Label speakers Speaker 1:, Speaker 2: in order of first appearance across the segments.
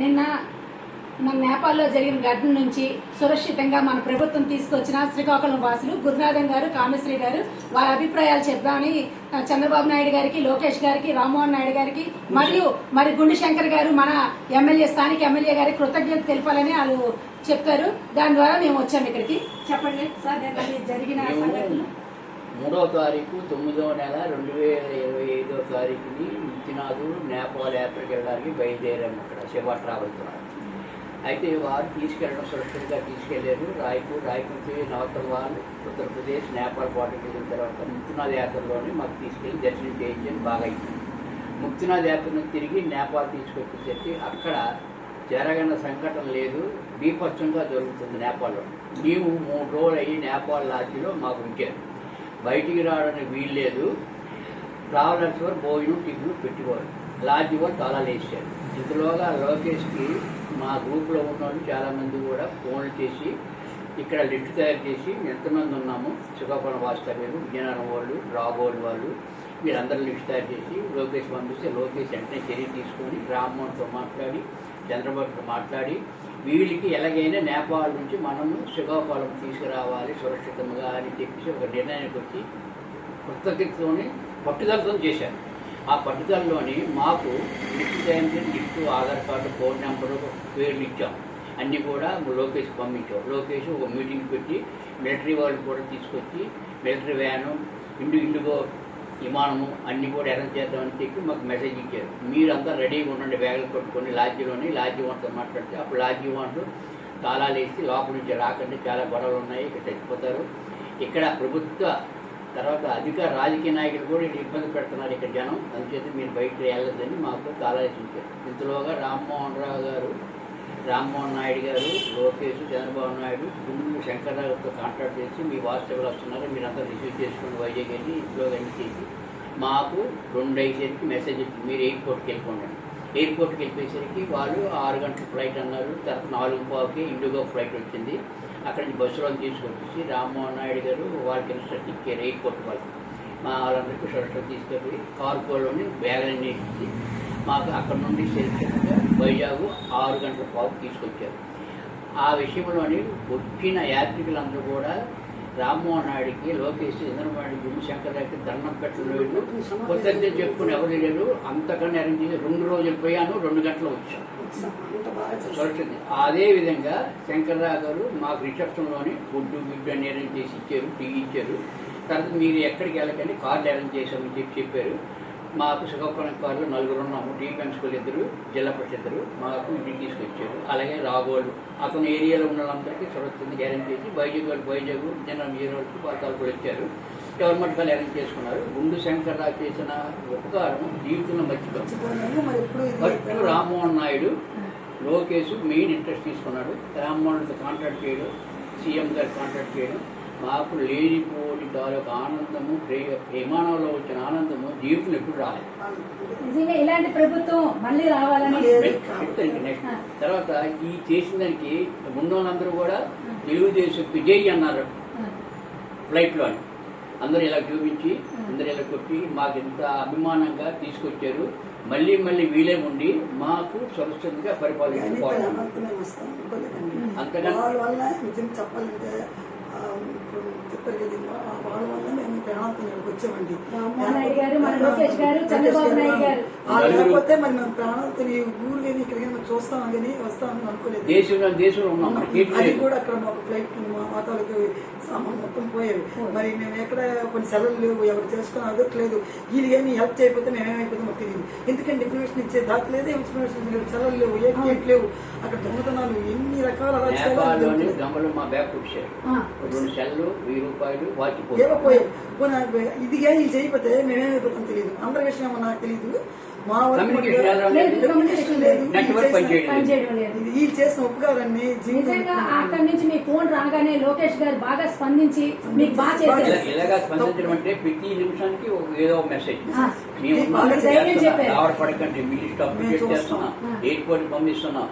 Speaker 1: నిన్న మన నేపాల్లో జరిగిన ఘటన నుంచి సురక్షితంగా మన ప్రభుత్వం తీసుకొచ్చిన శ్రీకాకుళం వాసులు గురునాథం గారు కామేశ్వరి గారు వారి అభిప్రాయాలు చెప్దామని చంద్రబాబు నాయుడు గారికి లోకేష్ గారికి రామ్మోహన్ నాయుడు గారికి మరియు మరి గుండు శంకర్ గారు మన ఎమ్మెల్యే స్థానిక ఎమ్మెల్యే గారికి కృతజ్ఞత తెలపాలని వాళ్ళు చెప్పారు. దాని ద్వారా మేము వచ్చాము ఇక్కడికి. చెప్పండి సార్ జరిగిన సంఘటన
Speaker 2: మూడవ తారీఖు తొమ్మిదవ నెల రెండు వేల ఇరవై ఐదవ తారీఖుని ముత్తినాథు నేపాల్ యాత్రకు వెళ్ళడానికి బయలుదేరాము ఇక్కడ శివ ట్రావెల్ ద్వారా. అయితే వారు తీసుకెళ్ళడం సురక్షితంగా తీసుకెళ్ళారు. రాయ్పూర్ రాయ్పూర్ నుంచి వాళ్ళు ఉత్తరప్రదేశ్ నేపాల్ బార్డర్కి వెళ్ళిన తర్వాత ముక్తినాథ్ యాత్రలోనే మాకు తీసుకెళ్ళి దర్శనం చేయించని బాగా అయింది. ముక్తినాథ్ యాత్రను తిరిగి నేపాల్ తీసుకొచ్చేసరికి అక్కడ జరగని సంఘటన లేదు. బీపచ్చంగా జరుగుతుంది నేపాల్లో. మేము మూడు రోజులు అయ్యి నేపాల్ లాడ్జిలో మాకు ఉంచారు. బయటికి రావడానికి వీలు లేదు. ట్రావెలర్స్ వారు భోజనం టిఫిన్ పెట్టుకోవాలి. లాడ్జ్ కూడా తాళాలు వేసారు ఇంతలోగా లోకేష్కి మా గ్రూప్లో ఉన్న వాళ్ళు చాలామంది కూడా ఫోన్లు చేసి ఇక్కడ లిస్ట్ తయారు చేసి ఎంతమంది ఉన్నాము? శ్రీకాకుళం వాస్తవ్యులు విజయనగరం వాళ్ళు రాబోలు వాళ్ళు వీళ్ళందరూ లిస్ట్ తయారు చేసి లోకేష్ పంపిస్తే లోకేష్ వెంటనే చర్య తీసుకొని రామ్మోహన్తో మాట్లాడి చంద్రబాబు మాట్లాడి వీళ్ళకి ఎలాగైనా నేపాల్ నుంచి మనము శ్రీకాకుళం తీసుకురావాలి సురక్షితంగా అని చెప్పేసి ఒక నిర్ణయానికి వచ్చి కృతజ్ఞతతోని పట్టుదలతో చేశారు. ఆ పట్టుదలలోని మాకు లిస్ట్ తయారు చేసి ఆధార్ కార్డు ఫోన్ నెంబరు పేర్లు ఇచ్చాం. అన్నీ కూడా లోకేష్ పంపించాం. లోకేష్ ఒక మీటింగ్ పెట్టి మిలిటరీ వాళ్ళు కూడా తీసుకొచ్చి మిలిటరీ వ్యాను ఇండు ఇండుగో విమానము అన్నీ కూడా అరేంజ్ చేద్దామని చెప్పి మాకు మెసేజ్ ఇచ్చారు. మీరంతా రెడీగా ఉండండి బ్యాగులు కొట్టుకొని లాడ్జీలోని లాడ్జీ వాటితో మాట్లాడితే అప్పుడు లాడ్జీ వాళ్ళు తాళాలు వేసి లోపల నుంచి రాకండి చాలా గొడవలు ఉన్నాయి ఇక్కడ చచ్చిపోతారు. ఇక్కడ ప్రభుత్వ తర్వాత అధిక రాజకీయ నాయకులు కూడా ఇక్కడ ఇబ్బంది పెడుతున్నారు ఇక్కడ జనం. అందుచేత మీరు బయటకు వెళ్ళొద్దని మాకు తాళాలు ఇచ్చారు ఇంతలోగా రామ్మోహన్ రావు గారు రామ్మోహన్ నాయుడు గారు లోకేష్ చంద్రబాబు నాయుడు గుండూరు శంకర్రావుతో కాంటాక్ట్ చేసి మీ వాస్తవులు వస్తున్నారు మీరంతా రిసీవ్ చేసుకుని వైజాగ్ వెళ్ళి ఇంట్లో అన్ని చేసి మాకు రెండు అయ్యేసరికి మెసేజ్ వచ్చింది మీరు ఎయిర్పోర్ట్కి వెళ్ళిపోండి. ఎయిర్పోర్ట్కి వెళ్ళిపోయేసరికి వాళ్ళు ఆరు గంటల ఫ్లైట్ అన్నారు తర్వాత నాలుగు పావుకి ఇండిగో ఫ్లైట్ వచ్చింది. అక్కడి నుంచి బస్సులో తీసుకొచ్చేసి రామ్మోహన్ నాయుడు గారు వాళ్ళకి ఇన్స్ట్రక్ట్ ఇచ్చారు ఎయిర్పోర్ట్ వాళ్ళకి. మా వాళ్ళందరికీ సురక్ష తీసుకెళ్ళి కార్గోలోని బ్యాగులన్నీ ఇచ్చి మాకు అక్కడ నుండి సురక్షితంగా వైజాగ్ ఆరు గంటల పాటు తీసుకొచ్చారు. ఆ విషయంలోని వచ్చిన యాత్రికులందరూ కూడా రామ్మోహన్ నాయుడికి లోకేష్ చంద్రబాబు గురుశంకర్ గారికి దండం పెట్టలేదు కొత్తగా చెప్పుకుని ఎవరు లేరు. అంతకన్నా అరేంజ్ చేసి రెండు రోజులు పోయాను రెండు గంటలు వచ్చాను. అదే విధంగా శంకర్రావు గారు మాకు రిసెప్షన్లోని గుడ్డు గుడ్డు అని అరేంజ్ చేసి ఇచ్చారు టీ ఇచ్చారు. తర్వాత మీరు ఎక్కడికి వెళ్ళకండి కార్లు అరేంజ్ చేసామని చెప్పి చెప్పారు. మాకు శ్రీకాకుళం కార్లు నలుగురు ఉన్నాము. టీ స్కూల్ ఇద్దరు జిల్లా పరిషత్ ఇద్దరు. మాకు ఇంటికి తీసుకొచ్చారు. అలాగే రాగోలు అతని ఏరియాలో ఉన్న వాళ్ళందరికీ సురక్షితంగా అరేంజ్ చేసి వైజాగ్ వాళ్ళు వైజాగ్ జనం వీరోళ్ళకి పాతాలు కూడా ఇచ్చారు. ఎవరి మట్టుకాలు అరేంజ్ చేసుకున్నారు. గుండు శంకర్రావు చేసిన ఉపకారం జీవితంలో మర్చిపోయింది
Speaker 3: మరి
Speaker 2: first Rammohan Naidu Lokesh main interest తీసుకున్నాడు. రామ్మోహన్తో కాంటాక్ట్ చేయడం సీఎం గారు కాంటాక్ట్ చేయడం మాకు లేనిపోని తాలూకు ఆనందము ప్రే- విమానంలో వచ్చిన ఆనందము జీవితంలో ఎప్పుడు రాలేదు.
Speaker 1: నిజంగా ఇలాంటి ప్రభుత్వం మళ్ళీ రావాలని
Speaker 2: నెక్స్ట్ తర్వాత ఈ చేసిన దానికి ఉన్నోళ్ళందరూ కూడా తెలుగుదేశం విజయ్ అన్నారు. ఫ్లైట్లో అని. అందరూ ఇలా చూపించి అందరూ ఇలా కొట్టి మాకు ఎంత అభిమానంగా తీసుకొచ్చారు. మళ్ళీ మళ్ళీ వీలే ఉండి మాకు సురక్షితంగా
Speaker 3: కానీ
Speaker 2: పరిపాలించుకోవాలి అంతకన్నా-
Speaker 3: చెప్పారు కదా ఆ వాళ్ళ వల్ల మేము ప్రాణాంతం ఇక్కడికి వచ్చామండి
Speaker 1: గారు, మన లోకేష్ గారు, చంద్రబాబు నాయుడు గారు.
Speaker 3: లేకపోతే మరి మేము ప్రాణాంతం ఈ ఊరు కానీ ఇక్కడికి వస్తాం కానీ వస్తామని అనుకోలేదు.
Speaker 2: దేశంలో దేశంలో ఉన్నాం
Speaker 3: అది. కూడా అక్కడ మాకు ఫ్లైట్ మా మాతాలకు సామాన్ మొత్తం పోయేవి మరి మేము ఎక్కడ కొన్ని సెలవులు లేవు ఎవరు చేసుకుని అదొక్కలేదు వీళ్ళు కానీ హెల్ప్ చేయకపోతే మేము ఏమైపోతే మాకు తెలియదు. ఎందుకంటే ఇన్ఫర్మేషన్ ఇచ్చే దాకా లేదు ఇన్ఫర్మేషన్ లేవు సెలవులు లేవు ఏం చేయట్లేవు అక్కడ దొంగతనాలు ఎన్ని రకాల
Speaker 2: మా బ్యాగ్
Speaker 1: ఆ,
Speaker 2: రెండు సెల్లు వెయ్యి రూపాయలు
Speaker 3: ఏవో
Speaker 2: వాచిపోయారు
Speaker 3: పోయాయి. పోనీ ఇది కానీ వీళ్ళు చేయకపోతే మేమేమైపోతాం తెలియదు. అందరి విషయం ఏమో నాకు తెలియదు. మా
Speaker 2: పనిచేయడం
Speaker 3: చేసిన- ఉపకారాన్ని
Speaker 1: అక్కడి నుంచి మీ ఫోన్ రాగానే లోకేష్ గారు బాగా స్పందించి మీకు బాగా చేశారు.
Speaker 2: ఇలా- ఇలాగా స్పందించడం అంటే ప్రతి నిమిషానికి ఒక ఏదో ఒక మెసేజ్
Speaker 1: ఆ,
Speaker 2: మేము
Speaker 3: మీకు బాగా
Speaker 1: ధైర్యం చెప్పారు.
Speaker 2: రావడ పడకండి మీ స్టాప్
Speaker 3: మేము
Speaker 2: చెక్
Speaker 3: చూస్తాం.
Speaker 2: చేస్తున్నాం.
Speaker 1: ఆ.
Speaker 2: ఎయిర్పోర్ట్ పంపిస్తున్నాం.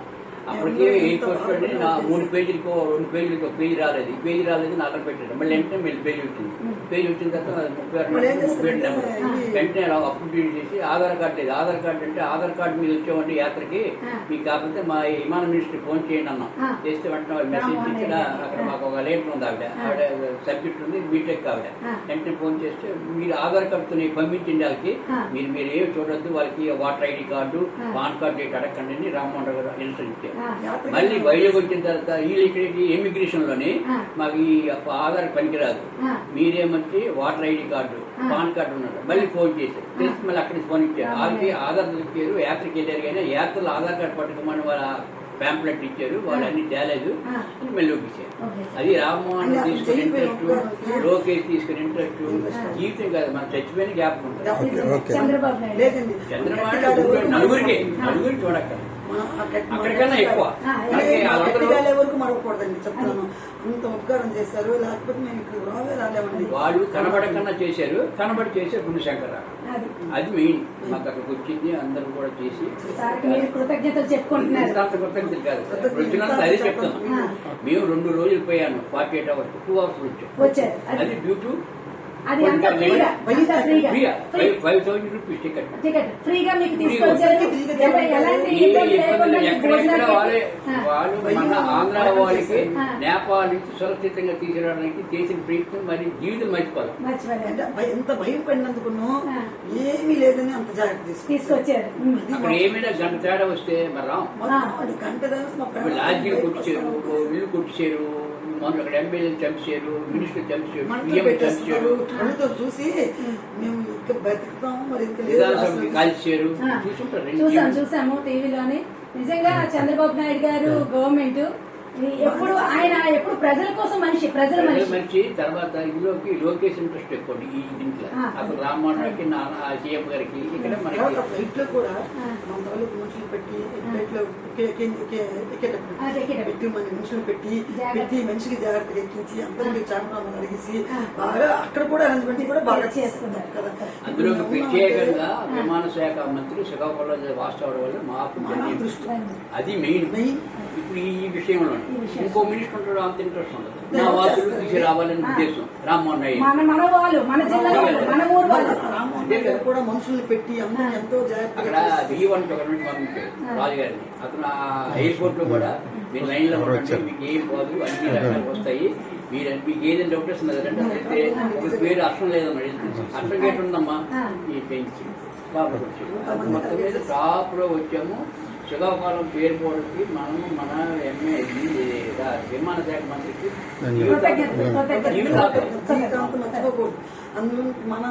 Speaker 2: అప్పటికే ఎయిర్పోర్ట్ నా. మూడు పేజీలకు రెండు పేజీలకు ఒక పేజీ రాలేదు. ఈ పేజీ రాలేదు నాకు అక్కడ పెట్టాడు మళ్ళీ వెంటనే మళ్ళీ పేజీ వచ్చింది. పేజ్ వచ్చిన తర్వాత ముప్పై ఆరు వెంటనే అప్డేట్ చేసి ఆధార్ కార్డు లేదు ఆధార్ కార్డు అంటే ఆధార్ కార్డు మీద వచ్చామంటే యాత్రకి. మీకు కాకపోతే మా విమాన మినిస్టర్ ఫోన్ చేయండి అన్నాం. చేస్తే వెంటనే మెసేజ్ ఇచ్చిన. అక్కడ మాకు ఒక లేటర్ ఉంది ఆవిడ. ఆవిడ సబ్జెక్ట్ ఉంది బీటెక్ ఆవిడ. వెంటనే ఫోన్ చేస్తే మీరు ఆధార్ కార్డుతో పంపించండి వాళ్ళకి. మీరు మీరు ఏమి చూడొద్దు వాళ్ళకి voter ID card. PAN card date అడగండి అని రామ్మోహన్ రావు గారు ఇన్స్ట్రక్షన్ ఇచ్చారు మళ్ళీ వైజాగ్ వచ్చిన తర్వాత వీళ్ళు ఇక్కడికి ఇమిగ్రేషన్లోని
Speaker 1: ఆ.
Speaker 2: మాకు ఈ ఆధార్ పనికిరాదు
Speaker 1: ఆ.
Speaker 2: మీరేమంటే voter ID card. PAN card ఉన్నారు మళ్ళీ ఫోన్ చేశారు చేసి మళ్ళీ అక్కడికి ఫోన్ ఇచ్చారు. వాళ్ళకి ఆధార్ ఇచ్చారు యాత్రకి వెళ్ళారు కానీ యాత్రలో ఆధార్ కార్డు పట్టుకోమని వాళ్ళ ప్యాంప్లెట్ ఇచ్చారు వాళ్ళు అన్ని తేలేదు మళ్ళీ ఒప్పించారు. అది రామ్మోహన్ తీసుకుని ఇంట్రెస్ట్. లోకేష్ తీసుకుని ఇంట్రెస్ట్. జీవితం కాదు మన చచ్చిపోయిన జ్ఞాపకం ఉంటుంది.
Speaker 1: చంద్రబాబు
Speaker 2: నలుగురికి. నలుగురికి చూడక్క
Speaker 3: మన ఆ గట్టి- మన
Speaker 2: అక్కడికన్నా ఎక్కువ.
Speaker 3: వరకు మరవకూడదండి చెప్తాను. అంత ఉపకారం చేశారు లేకపోతే మేము ఇక్కడ రావే రాలేమండి.
Speaker 2: వాళ్ళు కనబడకన్నా చేశారు కనబడి చేసే గుణశంకరరావు
Speaker 1: అది.
Speaker 2: మెయిన్. మాకు అక్కడికి వచ్చింది అందరూ కూడా చేసి
Speaker 1: కృతజ్ఞతలు చెప్పుకుంటున్నారు.
Speaker 2: కృతజ్ఞతలు కాదు అదే చెప్తాను మేము రెండు రోజులు పోయాను forty eight hours two hours వచ్చాం.
Speaker 1: అది.
Speaker 2: డ్యూ టు
Speaker 1: అది అంతా ఫ్రీగా
Speaker 2: టికెట్
Speaker 1: టికెట్ మీకు తీసుకొచ్చారు ఎలాంటి ఇబ్బంది లేకుండా
Speaker 2: వాళ్ళే మన ఆంధ్ర వాళ్ళకి. నేపాల్ నుంచి సురక్షితంగా తీసుకురావడానికి చేసిన ప్రయత్నం మరి జీవితం మర్చిపోవాలి.
Speaker 3: ఎంత భయం పడినందుకును. ఏమీ లేదని అంత జాగ్రత్త
Speaker 1: తీసుకొచ్చారు.
Speaker 2: ఏమైనా గంట తేడా వస్తే మరి రాం
Speaker 3: గంట
Speaker 2: లాడ్జీలు కొట్టించారు. ఇల్లు కొట్టించారు మొన్న అక్కడ ఎమ్మెల్యేలు చంపేశారు మినిస్టర్ చంపేశారు సీఎం
Speaker 3: పెట్టేస్తున్నారు
Speaker 2: చంపేశారు
Speaker 3: కళ్ళతో చూసి మేము ఇంకా బతుకుతాము మరి ఇంకా లేదు
Speaker 2: విధానసభకి
Speaker 3: అసలు.
Speaker 2: కాల్చారు
Speaker 1: ఆ.
Speaker 2: చూసుంటారు రెండు
Speaker 1: చూసాం
Speaker 2: జీవితాలు.
Speaker 1: చూసాము టీవీలోని నిజంగా చంద్రబాబు నాయుడు గారు గవర్నమెంట్ ఎప్పుడు ఆయన ఎప్పుడు ప్రజల కోసం మనిషి ప్రజల మనిషి
Speaker 2: మనిషి తర్వాత ఇందులోకి లోకేష్ ఇంట్రెస్ట్ ఎక్కువ ఈ దీంట్లో
Speaker 1: ఆ.
Speaker 2: అసలు రామ్మోహన్ ఆ సీఎం గారికి ఇక్కడ
Speaker 3: ఫ్లైట్లో కూడా. మన మనుషులు పెట్టి
Speaker 1: ఫ్లైట్లో.
Speaker 3: పెట్టి మన మనుషులు పెట్టి. పెట్టి మనిషికి జాగ్రత్తగా ఎక్కించి అందరికి చార్మినార్ అడిగేసి. బాగా అక్కడ కూడా అరేంజ్మెంట్ కూడా బాగా
Speaker 1: చేసుకున్నారు.
Speaker 3: కదా
Speaker 2: అందులో ప్రత్యేకంగా విమాన శాఖ మంత్రి శ్రీకాకుళంలో వాస్తవం వల్ల మాకు అది మెయిన్
Speaker 3: మెయిన్
Speaker 2: ఇప్పుడు ఈ విషయంలో. ఇంకో మినిస్టర్ ఉంటాడు అంత ఇంట్రెస్ట్ ఉండదు. మా వాసులు తీసి రావాలని. ఉద్దేశం. రామ్మోహన్ నాయుడు.
Speaker 3: కూడా మనుషుల్ని పెట్టి ఎంతో
Speaker 2: అక్కడ దిగివన్ గవర్నమెంట్ రాజుగారిని. అతను ఎయిర్పోర్ట్లో కూడా మీరు లైన్లో ఉండండి మీకు ఏం పోదు అన్ని రకాలు వస్తాయి. మీరు మీకు ఏదైనా డౌట్ వస్తుంది అయితే ఒక పేరు అర్థం లేదన్నాడు అర్థం గేట్ ఉందమ్మా
Speaker 1: ఆ.
Speaker 2: ఈ పెంచి. టాప్ వచ్చాము మొత్తం మీద టాప్లో వచ్చాము. శ్రీకాకుళం పేరుపోవడానికి మనము మన ఎంఏ విమాన శాఖ మంత్రికి
Speaker 3: మన